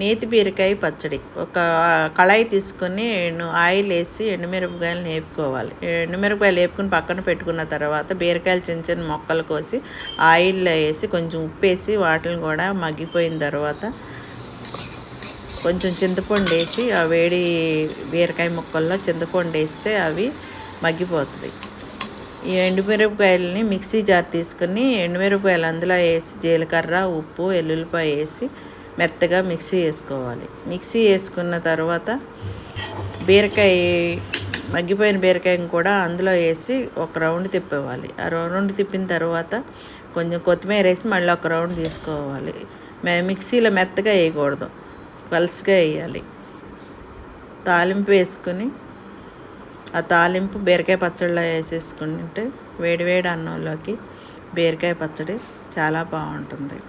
నేతి బీరకాయ పచ్చడి. ఒక కళాయి తీసుకొని ఆయిల్ వేసి ఎండుమిరపకాయలు వేపుకోవాలి ఎండుమిరపకాయలు వేపుకుని పక్కన పెట్టుకున్న తర్వాత బీరకాయలు చిన్న చిన్న మొక్కలు కోసి ఆయిల్లో వేసి కొంచెం ఉప్పు వేసి వాటిని కూడా మగ్గిపోయిన తర్వాత కొంచెం చింతపండు వేసి ఆ వేడి బీరకాయ ముక్కల్లో చింతపండు వేస్తే అవి మగ్గిపోతుంది ఈ ఎండుమిరపకాయలని మిక్సీ జార్ తీసుకుని ఎండుమిరపకాయలు అందులో వేసి జీలకర్ర ఉప్పు ఎల్లుల్లిపాయ వేసి మెత్తగా మిక్సీ వేసుకోవాలి. మిక్సీ వేసుకున్న తర్వాత బీరకాయ మగ్గిపోయిన బీరకాయని కూడా అందులో వేసి ఒక రౌండ్ తిప్పేవాలి. ఆ రౌండ్ తిప్పిన తర్వాత కొంచెం కొత్తిమీర వేసి మళ్ళీ ఒక రౌండ్ తీసుకోవాలి. మే- మిక్సీలో మెత్తగా వేయకూడదు. పల్స్గా వేయాలి. తాలింపు వేసుకుని ఆ తాలింపు బీరకాయ పచ్చడిలో వేసేసుకుంటే వేడివేడి అన్నంలోకి బీరకాయ పచ్చడి చాలా బాగుంటుంది.